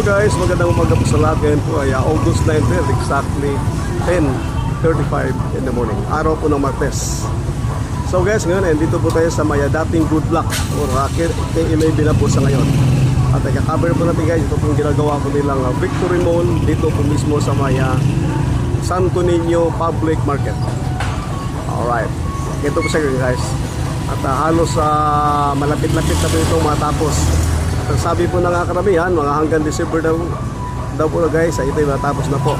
Guys, magandang umaga po sa lahat. Ngayon po ay uh, August 19, exactly 10.35 in the morning. Araw po ng Martes. So guys, ngayon ay dito po tayo sa Maya dating good luck or uh, K11 na po sa ngayon. At ay cover po natin guys, ito pong ginagawa po nilang uh, Victory Mall dito po mismo sa Maya Santo Niño Public Market. Alright, ito po sa guys. At uh, halos uh, malapit-lapit na po itong matapos. Ang sabi po ng mga karamihan, mga hanggang December daw, daw po guys, ito yung matapos na po.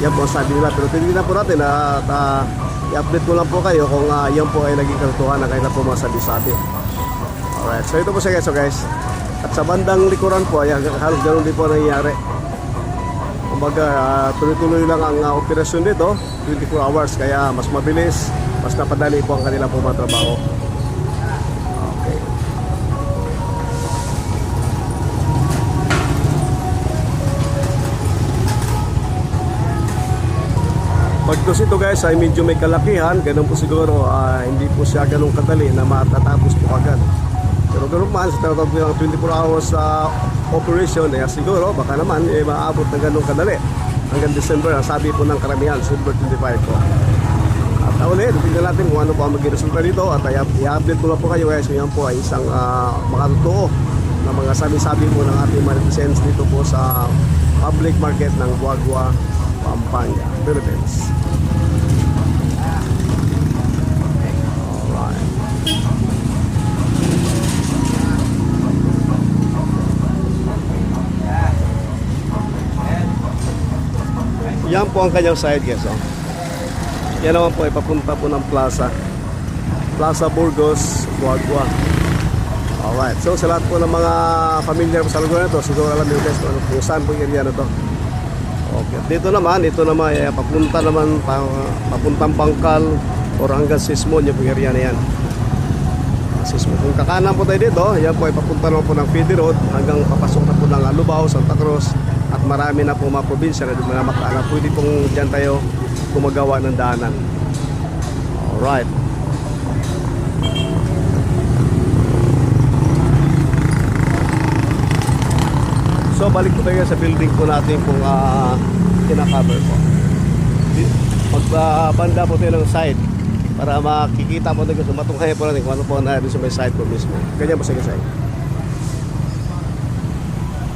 Yan po ang sabi nila. Pero titignan po natin at uh, i-update ko lang po kayo kung uh, yan po ay naging katotohanan na kailan po masabi-sabi. Alright, so ito po siya guys. So guys. At sa bandang likuran po, ay halos ganun din po nangyayari. Kumbaga, uh, tuloy-tuloy lang ang uh, operasyon dito, 24 hours, kaya mas mabilis, mas napadali po ang kanilang po mga. Pagtos ito guys ay medyo may kalakihan, ganun po siguro, ah, hindi po siya ganun kadali na matatapos po agad. Pero ganun man, sa ko yung 24 hours sa operation, eh, siguro baka naman eh, maabot na ganun kadali. Hanggang December, sabi po ng karamihan, December 25 po. At uh, ulit, tingnan natin kung ano po ang maging resulta dito at i-update ko lang po kayo guys, ngayon po ay isang uh, makatotoo na mga sabi-sabi po ng ating mga netizens dito po sa public market ng Guagua, Pampanga, Philippines. Yan po ang kanyang side guys. Oh. Yan naman po ay papunta po ng plaza. Plaza Burgos, Guagua. Alright. So sa lahat po ng mga familiar po sa lugar na to, siguro alam niyo guys ano, kung saan po yung area na to. Okay. Dito naman, ito naman ay papunta naman pa, papuntang Bangkal or hanggang Sismon yung area na yan. Ah, Sismon. Kung kakanan po tayo dito, yan po ay papunta naman po ng Pidi Road hanggang papasok na po ng Lubao, Santa Cruz at marami na po mga probinsya na mga makana. Pwede pong dyan tayo gumagawa ng daanan. Alright. So balik po tayo sa building po natin kung uh, kinakover po. Di- Magbabanda po tayo ng side para makikita po tayo matungkay po natin kung ano po na sa may side po mismo. Ganyan po sa side.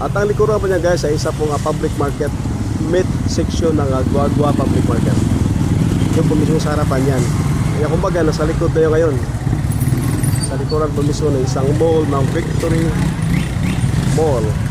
At ang likuran po niya guys ay isa pong uh, public market mid section ng uh, Guagua Public Market. Yung po mismo sa harapan yan. Kaya kumbaga nasa likod tayo ngayon. Sa likuran po mismo ng isang mall ng Victory Mall